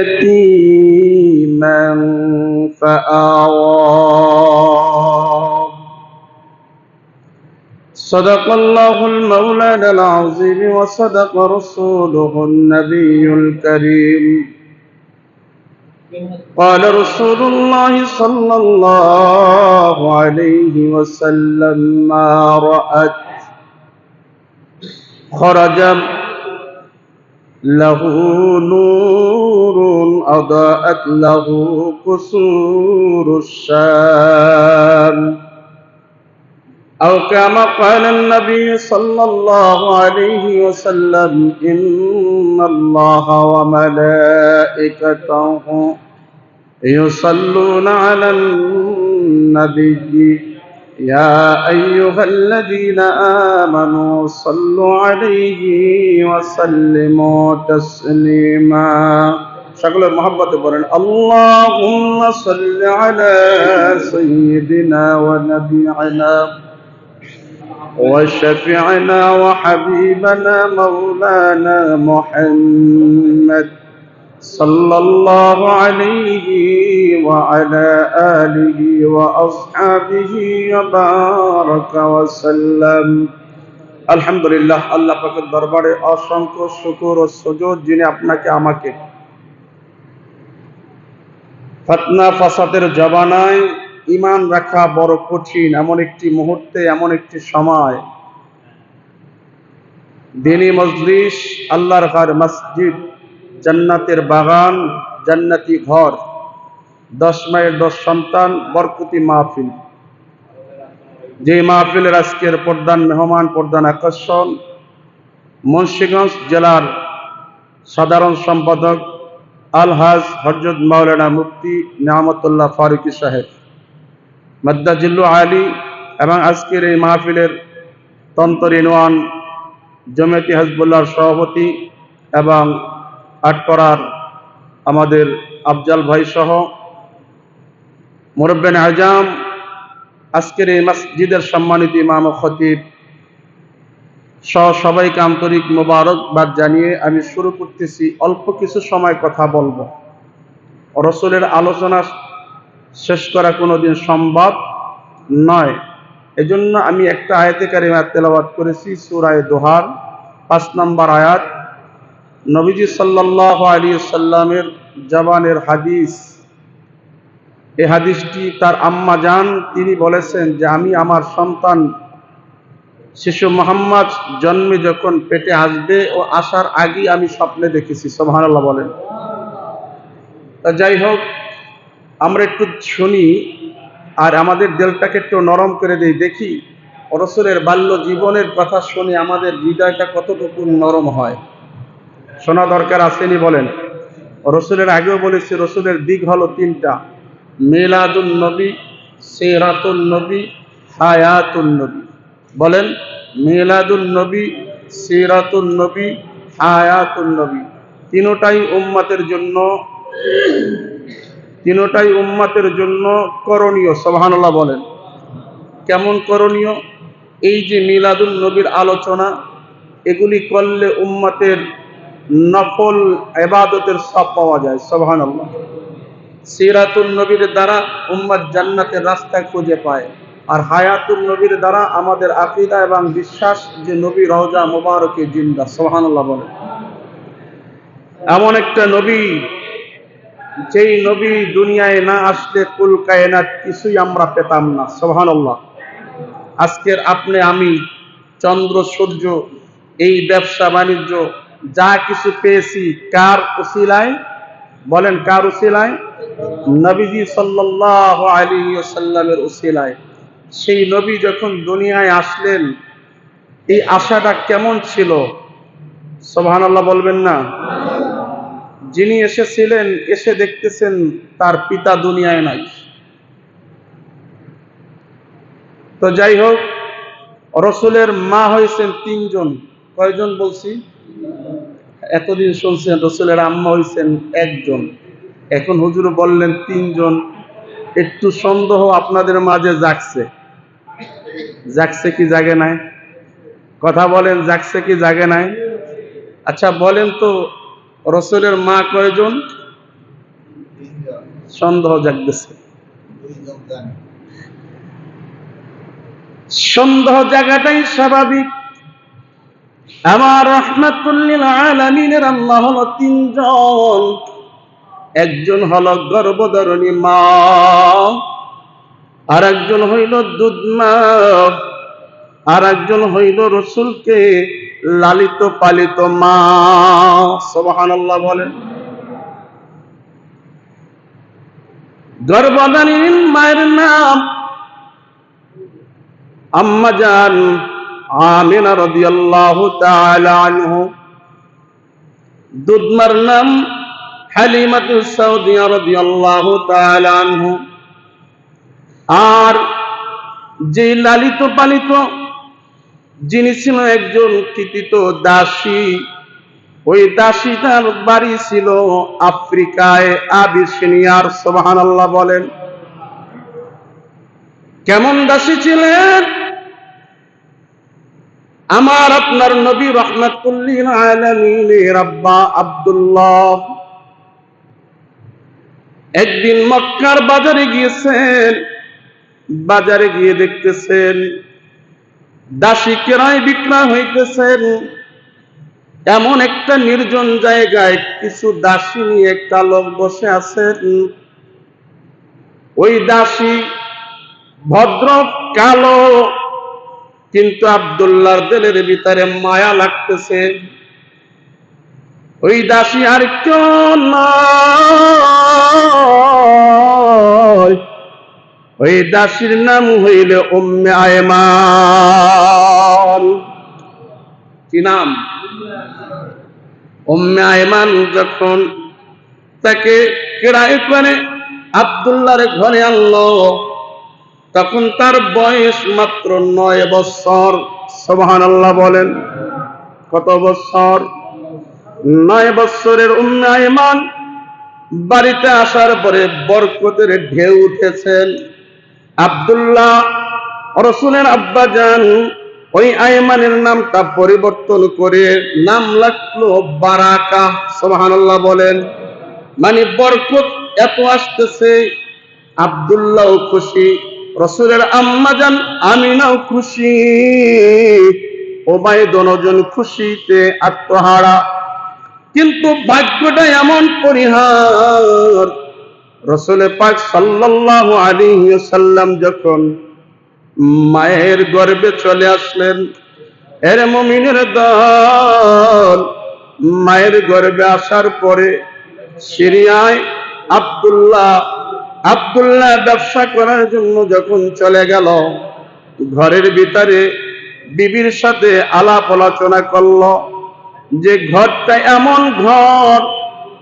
يتيما فآوى صدق الله المولانا العظيم وصدق رسوله النبي الكريم. قال رسول الله صلى الله عليه وسلم ما رأت؟ خرج له نور أضاءت له قصور الشام. أو كما قال النبي صلى الله عليه وسلم إن الله وملائكته يصلون على النبي. يا أيها الذين آمنوا صلوا عليه وسلموا تسليما. شكل المحبة بولن اللهم صل على سيدنا ونبينا وشفيعنا وحبيبنا مولانا محمد. صلى الله عليه وعلى آله وأصحابه وبارك وسلم আলহামদুলিল্লাহ আল্লাহ পাকের দরবারে অসংখ্য শুকুর ও সুজুদ যিনি আপনাকে আমাকে ফাতনা ফাসাদের জবানায় ইমান রাখা বড় কঠিন এমন একটি মুহূর্তে এমন একটি সময় দিনী মজলিস আল্লাহর ঘর মসজিদ জান্নাতের বাগান, জান্নাতি ঘর, দশ মায়ের দশ সন্তান, বরকতি মাহফিল। যে মাহফিলের আজকের প্রধান মেহমান, প্রধান আকর্ষণ, মুন্সীগঞ্জ জেলার সাধারণ সম্পাদক আলহাজ হজরত মাওলানা মুফতি নিয়ামতুল্লাহ ফারুকি সাহেব। মদ্দাজিল্লু আলী এবং আজকের এই মাহফিলের তন্তর ইনওয়ান জমেতি হাজবুল্লাহর সভাপতি এবং আটপাড়ার আমাদের আফজাল ভাই সহ মুরব্বেন আজম, আজকের এই মসজিদের সম্মানিত ইমাম খতিব সহ সবাইকে আন্তরিক মোবারকবাদ জানিয়ে আমি শুরু করতেছি। অল্প কিছু সময় কথা বলব। রসুলের আলোচনা শেষ করা কোনোদিন সম্ভব নয়। এজন্য আমি একটা আয়াতে কারিমা তেলাবাদ করেছি, সুরায় দোহার, পাঁচ নম্বর আয়াত। নবীজি সাল্লাহ আলী সাল্লামের জবানের হাদিস। এই হাদিসটি তার আম্মা যান তিনি বলেছেন যে আমি আমার সন্তান শিশু মোহাম্মদ জন্মে যখন পেটে আসবে ও আসার আগেই আমি স্বপ্নে দেখেছি সোহানাল্লাহ বলেন। তা যাই হোক, আমরা একটু শুনি আর আমাদের দেলটাকে একটু নরম করে দিই, দেখি। রসুলের বাল্য জীবনের কথা শুনে আমাদের হৃদয়টা কতটুকু নরম হয়। শোনা দরকার আসেনি বলেন। রসুলের আগেও বলেছি, রসুলের দিক হলো তিনটা। মেলাদুল নবী সেরাতুল নবী হায়াতুল নবী। বলেন মেলাদুল নবী সিরাতুল নবী হায়াতুল নবী। তিনোটাই উম্মাতের জন্য, তিনোটাই উম্মাতের জন্য করণীয় সোহানুল্লাহ বলেন। কেমন করণীয়? এই যে মিলাদুল নবীর আলোচনা, এগুলি করলে উম্মাতের নফল এবাদতের সব পাওয়া যায় সোহানুল্লাহ সিরাতুল নবীর দ্বারা উম্মাদ জান্নাতের রাস্তা খুঁজে পায়। আর হায়াতুল নবীর দ্বারা আমাদের আকিদা এবং বিশ্বাস যে নবী রওজা মোবারকে জিন্দা সোহানুল্লাহ বলেন এমন একটা নবী, যেই নবী দুনিয়ায় না আসলে কুল কায়নাত কিছুই আমরা পেতাম না সোহানুল্লাহ আজকের আপনি, আমি, চন্দ্র, সূর্য, এই ব্যবসা, বাণিজ্য যা কিছু পেয়েছি, কার উসিলায়? বলেন, কার উসিলায়? নবীজি সাল্লাহ আলী সাল্লামের উসিলায়। সেই নবী যখন দুনিয়ায় আসলেন, এই আশাটা কেমন ছিল? সোহানাল্লাহ বলবেন না। যিনি এসেছিলেন, এসে দেখতেছেন তার পিতা দুনিয়ায় নাই। তো যাই হোক, রসুলের মা হয়েছেন তিনজন। কয়জন বলছি? এতদিন শুনছেন, রসুলের আম্মা হয়েছেন একজন। এখন হুজুর বললেন তিনজন। একটু সন্দেহ আপনাদের মাঝে জাগছে। জাগছে কি জাগে নাই? কথা বলেন, জাগছে কি জাগে নাই? আচ্ছা বলেন তো, রসুলের মা কয়জন? সন্দেহ জাগতেছে। সন্দেহ জায়গাটাই স্বাভাবিক। আমার রহমাতুল্লিল আলামিনের আল্লাহ হলো তিনজন। একজন হলো গর্ভধারণী মা আর একজন হইল দুধ মা আর একজন হইল রসুলকে লালিত পালিত মা। সোবাহান বলেন। গর্ভধারীর মায়ের নাম আম্মা জান। আমিনা রাদিয়াল্লাহু তাআলা আনহু। দুধমার নাম হালিমাতু সাউদিয়া রাদিয়াল্লাহু তাআলা আনহু। আর যে লালিত পালিত, যিনি ছিল একজন কৃতিত দাসী, ওই দাসীটার বাড়ি ছিল আফ্রিকায় আবিসিনিয়ার সোবাহান আল্লাহ বলেন। কেমন দাসী ছিলেন? আমার আপনার নবী রহমাতুল্লিল আলমিনের আব্বা আব্দুল্লাহ। একদিন মক্কার বাজারে গিয়েছেন, বাজারে গিয়ে দেখতেছেন দাসী কেরায় বিক্রয় হইতেছেন। এমন একটা নির্জন জায়গায় কিছু দাসী নিয়ে একটা লোক বসে আছেন। ওই দাসী ভদ্র, কালো কিন্তু আবদুল্লাহর দিলের ভিতরে মায়া লাগতেছে। ওই দাসী আর কেউ ওই দাসীর নাম হইল উম্মে আয়মান। কি নাম? উম্মে আয়মান যখন তাকে কেড়াই করে আবদুল্লাহর ঘরে আনলো তখন তার বয়স মাত্র নয় বছর। সোহান আল্লাহ বলেন। কত বছর? নয় বছরের উন্নয়মান বাড়িতে আসার পরে বরকতের ঢেউ উঠেছেন। আবদুল্লাহ রসুলের আব্বা যান ওই আয়মানের নামটা পরিবর্তন করে নাম লাগল বারাকা সোহানাল্লাহ বলেন। মানে বরকত এত আসতেছে আবদুল্লাহ খুশি। রসুলের আম্মা যান, আমিনাও খুশি। ওবাই দনজন খুশিতে আত্মহারা। কিন্তু ভাগ্যটা এমন পরিহার। রসুলের পাক সাল্লাল্লাহু আলাইহি সাল্লাম যখন মায়ের গর্বে চলে আসলেন, এর মমিনের দল মায়ের গর্বে আসার পরে সিরিয়ায় আব্দুল্লাহ আব্দুল্লাহ ব্যবসা করার জন্য যখন চলে গেল, ঘরের ভিতরে বিবির সাথে আলাপ আলোচনা করল যে, ঘরটা এমন ঘর,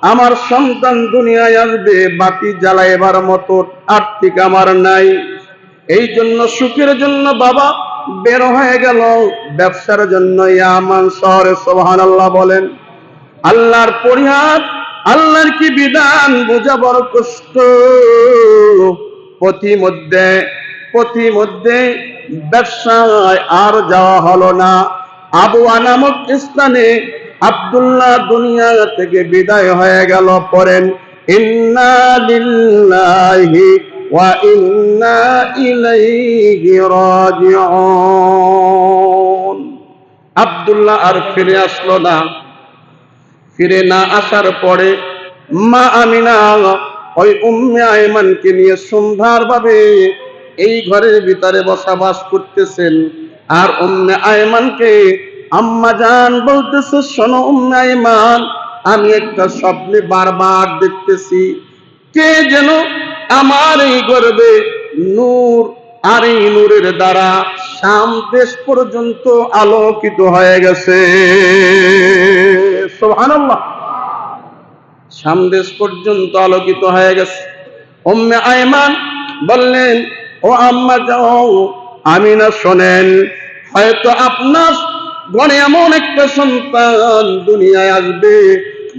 আমার সন্তান দুনিয়ায় আসবে, বাতি জ্বালাইবার মতো আর্থিক আমার নাই। এই জন্য সুখের জন্য বাবা বের হয়ে গেল। ব্যবসার জন্য ইয়ামান শহরে সোহান আল্লাহ বলেন। আল্লাহর পরিহার আল্লাহর কি বিধান? বোঝা বড় কষ্ট। পথিমধ্যে পথিমধ্যে ব্যবসায় আর যাওয়া হলো না। আবুয়া নামক স্থানে আব্দুল্লাহ দুনিয়া থেকে বিদায় হয়ে গেল। পড়েন, ইন্না লিল্লাহি ওয়া ইন্না ইলাইহি রাজিউন। আব্দুল্লাহ আর ফিরে আসলো না। ফিরে না আসার পরে মা আমিনা ওই উম্মে আয়মানকে নিয়ে সুন্দরভাবে এই ঘরের ভিতরে বসবাস করতেছেন। আর উম্মে আয়মানকে, আম্মা জান, বলতেছে, শোনো উম্মে আয়মান, আমি একটা স্বপ্নে বারবার দেখতেছি। কে যেন আমার এই গর্বে নূর আর এই নূরের দ্বারা শাম দেশ পর্যন্ত আলোকিত হয়ে গেছে। সুবহানাল্লাহ। শাম দেশ পর্যন্ত আলোকিত হয়ে গেছে। আয়মান বললেন, ও আম্মা যাও আমি না শোনেন, হয়তো আপনার গণে এমন একটা সন্তান দুনিয়ায় আসবে,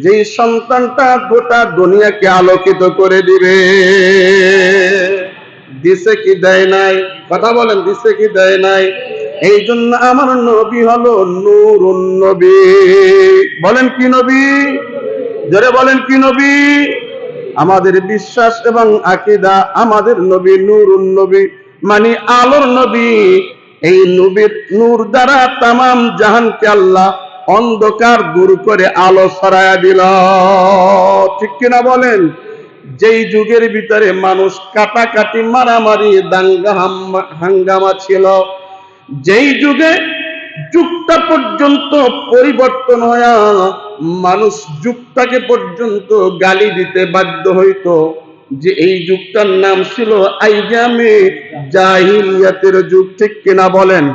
যেই সন্তানটা গোটা দুনিয়াকে আলোকিত করে দিবে। দিছে কি দেয় নাই? কথা বলেন, দিছে কি দেয় নাই? এই জন্য আমার নবী হলো নূরুন নবী। বলেন কি নবী? জোরে বলেন কি নবী? আমাদের বিশ্বাস এবং আকিদা আমাদের নবী নূরুন নবী মানে আলোর নবী। এই নবীর নূর দ্বারা তামাম জাহানকে আল্লাহ অন্ধকার দূর করে আলো ছড়ায়া দিল। ঠিক কিনা বলেন? যেই যুগের ভিতরে মানুষ কাটাকাটি মারামারি, দাঙ্গা হাঙ্গামা ছিল যেই যুগে যুগটা পর্যন্ত পরিবর্তন হয়া মানুষ যুগটাকে পর্যন্ত গালি দিতে বাধ্য হইতো, যে এই যুগটার নাম ছিল আইজামে জাহিলিয়াতের যুগ, ঠিক কিনা বলেন?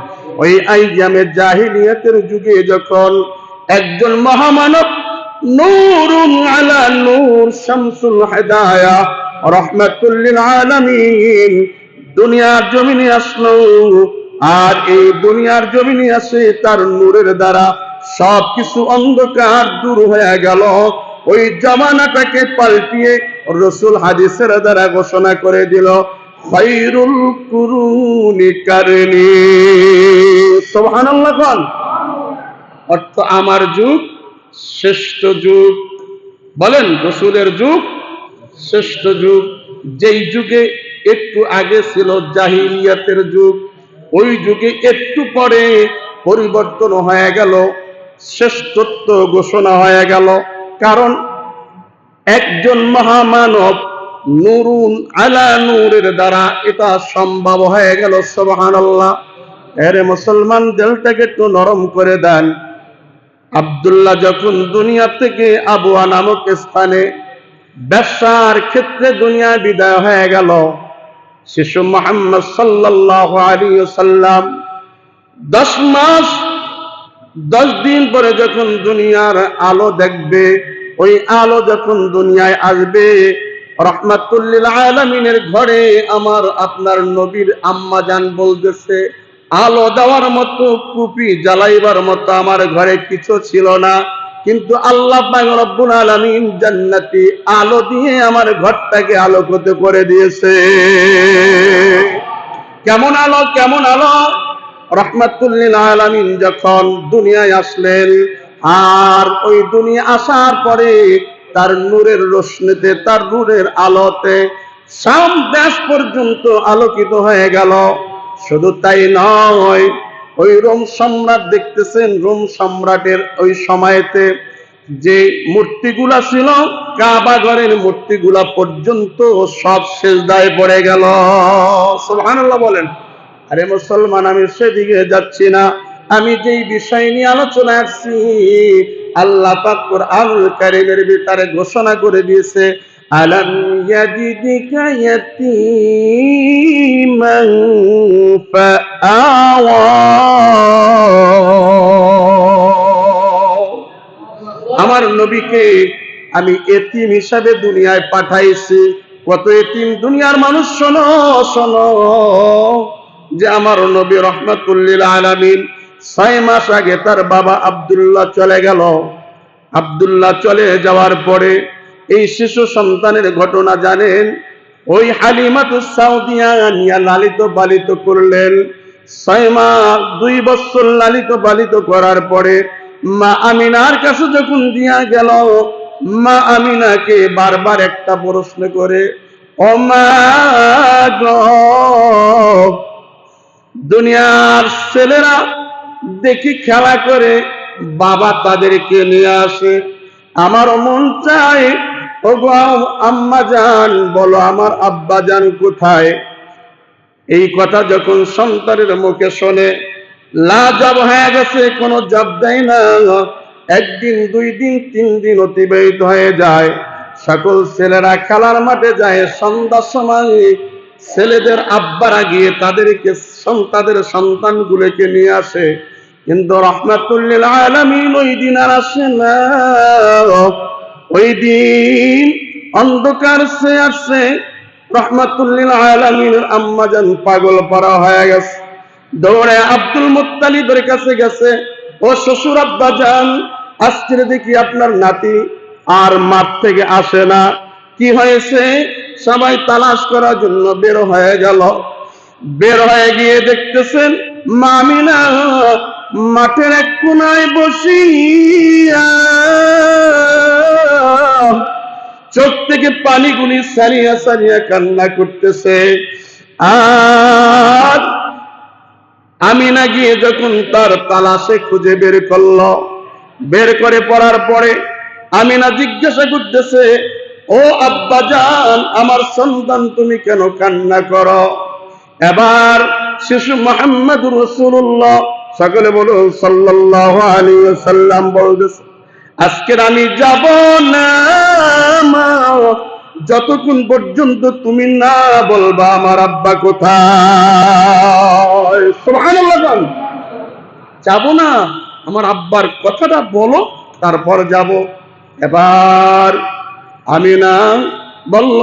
ওই আইজামে জাহিলিয়াতের যুগে যখন একজন মহামানব নূরুন আলা নূর শামসুল হেদায়া রহমাতুল্লিল আলামিন, দুনিয়ার জমিনে আসলো আর এই দুনিয়ার জমিনে আসে তার নূরের দ্বারা সবকিছু অন্ধকার দূর হয়ে গেল। ওই জামানাটাকে পাল্টিয়ে রসুল হাদিসের দ্বারা ঘোষণা করে দিল খৈরুল কুরুনি কারণী সুবহানাল্লাহ কোন অর্থ আমার যুগ, শ্রেষ্ঠ যুগ। বলেন, রসুলের যুগ, শ্রেষ্ঠ যুগ। যেই যুগে একটু আগে ছিল জাহিলিয়াতের যুগ। ওই যুগে একটু পরে পরিবর্তন হয়ে গেল, শ্রেষ্ঠত্ব ঘোষণা হয়ে গেল। কারণ একজন মহামানব নুরুন আলা নূরের দ্বারা এটা সম্ভব হয়ে গেল, সুবহানাল্লাহ। এরে মুসলমান দিলটাকে একটু নরম করে দেন। আব্দুল্লাহ যখন দুনিয়া থেকে আবুয়া নামক স্থানে ব্যবসার ক্ষেত্রে দুনিয়া বিদায় হয়ে গেল শিশু মোহাম্মদ সাল্লাহ আলী সাল্লাম দশ মাস, দশ দিন পরে যখন দুনিয়ার আলো দেখবে, ওই আলো যখন দুনিয়ায় আসবে, রহমাতুল্লিল আলমিনের ঘরে আমার আপনার নবীর আম্মা জান বলতেছে, আলো দেওয়ার মতো কুপি জ্বালাইবার মতো আমার ঘরে কিছু ছিল না। কিন্তু আল্লাহ রব্বুল আলামিন জান্নাতি আলো দিয়ে আমার ঘরটাকে আলোকিত করে দিয়েছে। কেমন আলো কেমন আলো? রহমাতুল্লিল আলামিন যখন দুনিয়ায় আসলেন, আর ওই দুনিয়া আসার পরে তার নূরের রশ্মিতে তার নূরের আলোতে সাম দেশ পর্যন্ত আলোকিত হয়ে গেল। শুধু তাই নয় ওই রোম সম্রাট দেখতেছেন, রোম সম্রাটের ওই সময়তে যে মূর্তিগুলা ছিল, কাবা ঘরের মূর্তিগুলা পর্যন্ত সব শেষ শেষদায় পড়ে গেল। সুবহানাল্লাহ বলেন। আরে মুসলমান, আমি সেদিকে যাচ্ছি না। আমি যেই বিষয় নিয়ে আলোচনা আসছি আল্লাহ পাক কোরআনুল কারীমের ভিতরে ঘোষণা করে দিয়েছে, আলাম ইয়াজিদিকা ইয়াতীমান আমার নবীকে আমি এতিম হিসাবে দুনিয়ায় পাঠাইছি। কত এতিম? দুনিয়ার মানুষ শোনো শোনো, যে আমার নবী রহমতুল্লিল আলামিন ছয় মাস আগে তার বাবা আব্দুল্লাহ চলে গেল। আব্দুল্লাহ চলে যাওয়ার পরে এই শিশু সন্তানের ঘটনা জানেন। ওই হালিমাতু সাউদিয়া নিয়া লালিত পালিত করলেন। মাস, দুই বছর লালিত পালিত করার পরে মা আমিনার কাছে যখন দিয়া গেল, মা আমিনাকে বারবার একটা প্রশ্ন করে দুনিয়ার ছেলেরা দেখি খেলা করে, বাবা তাদেরকে নিয়ে আসে। আমার মন চায় ও আম্মা জান, বলো আমার আব্বা জান কোথায়? এই কথা যখন সন্তানের মুখে শোনে লাজব হয়ে গেছে, কোনো জব দেয় না। একদিন, দুই দিন, তিন দিন অতিবাহিত হয়ে যায়। সকল ছেলেরা খেলার মাঠে যায়, সন্ধ্যার সময় ছেলেদের আব্বারা গিয়ে তাদেরকে তাদের সন্তানগুলোকে নিয়ে আসে। কিন্তু রহমাতুল্লিল আলামিন ওই দিন আর আসে না। ওই দিন অন্ধকার সে আসছে দৌড়ে আব্দুল কাছে গেছে। শ্বশুর আজকের দেখি আপনার নাতি আর মাঠ থেকে আসে না। কি হয়েছে? সবাই তালাশ করার জন্য বের হয়ে গেল। বের হয়ে গিয়ে দেখতেছেন, মামিনা মাঠের এক কোনায় বসিয়া চোখ থেকে পানিগুলি সারিয়া সারিয়া কান্না করতেছে। আর আমি না গিয়ে যখন তার তালাশে খুঁজে বের করল, বের করে পড়ার পরে আমি না জিজ্ঞাসা করতেছে, ও আব্বা জান, আমার সন্তান তুমি কেন কান্না করো? এবার শিশু মোহাম্মদ রসুল্লাহ সকলে বলো সাল্লাহ আলী সাল্লাম বলতেছে, আজকের আমি যাব না। যতক্ষণ পর্যন্ত তুমি না বলবা আমার আব্বা কোথায়। যাব না, আমার আব্বার কথাটা বলো, তারপর যাব। এবার আমি না বলল,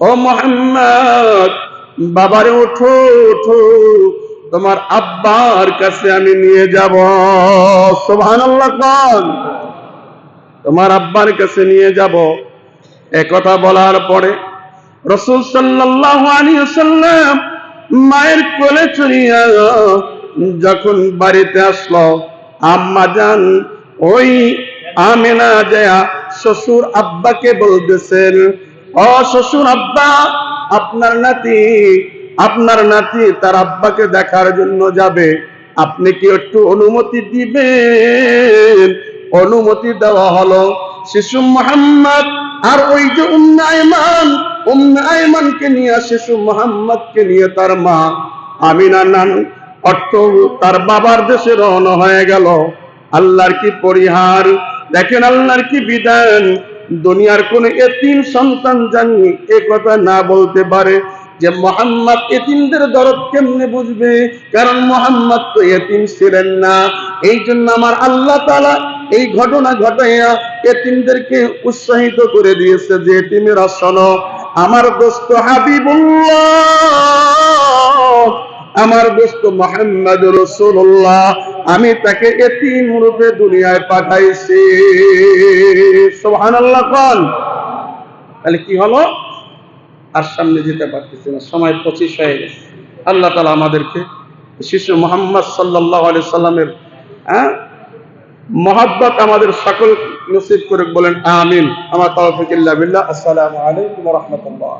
ও মোহাম্মদ, বাবারে ওঠো ওঠো, তোমার আব্বার কাছে আমি নিয়ে যাব। কোন তোমার আব্বার কাছে নিয়ে যাব। একথা বলার পরে রসুল সাল্লাল্লাহু আলাইহি সাল্লাম মায়ের কোলে চড়িয়া যখন বাড়িতে আসলো, আম্মা যান ওই আমেনা জয়া, শ্বশুর আব্বাকে বলতেছেন, ও শ্বশুর আব্বা, আপনার নাতি আপনার নাতি তার আব্বাকে দেখার জন্য যাবে। আপনি কি একটু অনুমতি দিবেন? অনুমতি দেওয়া হলো শিশু মোহাম্মদ আর ওই যে উন্নয়মান উন্নয়মানকে নিয়ে, শিশু মোহাম্মদকে নিয়ে তার মা আমিনা নান অর্থ তার বাবার দেশে রওনা হয়ে গেল। আল্লাহর কি পরিহার? দেখেন আল্লাহর কি বিধান? দুনিয়ার কোন এতিম সন্তান জানি এ কথা না বলতে পারে। যে মোহাম্মদ এতিমদের দরদ কেমনে বুঝবে? কারণ মোহাম্মদ তো এতিম ছিলেন না। এই জন্য আমার আল্লাহ তালা এই ঘটনা ঘটাইয়া এতিমদেরকে উৎসাহিত করে দিয়েছে যে, এতিমেরা শোনো আমার দোস্ত হাবিবুল্লাহ, আমার দোস্ত মোহাম্মদ রসুল্লাহ আমি তাকে এতিম রূপে দুনিয়ায় পাঠাইছি। সুবহানাল্লাহ খান তাহলে কি হলো? আর সামনে যেতে পারতেছি না। সময় পঁচিশ হয়ে গেছে। আল্লাহ তালা আমাদেরকে শিশু মোহাম্মদ সাল্লাহ আলি সাল্লামের হ্যাঁ মহাব্বত আমাদের সকল নসিব করে বলেন আমিন। আমার তরফিকিল্লা বিল্লাহ। আসসালামু আলাইকুম রহমতুল্লাহ।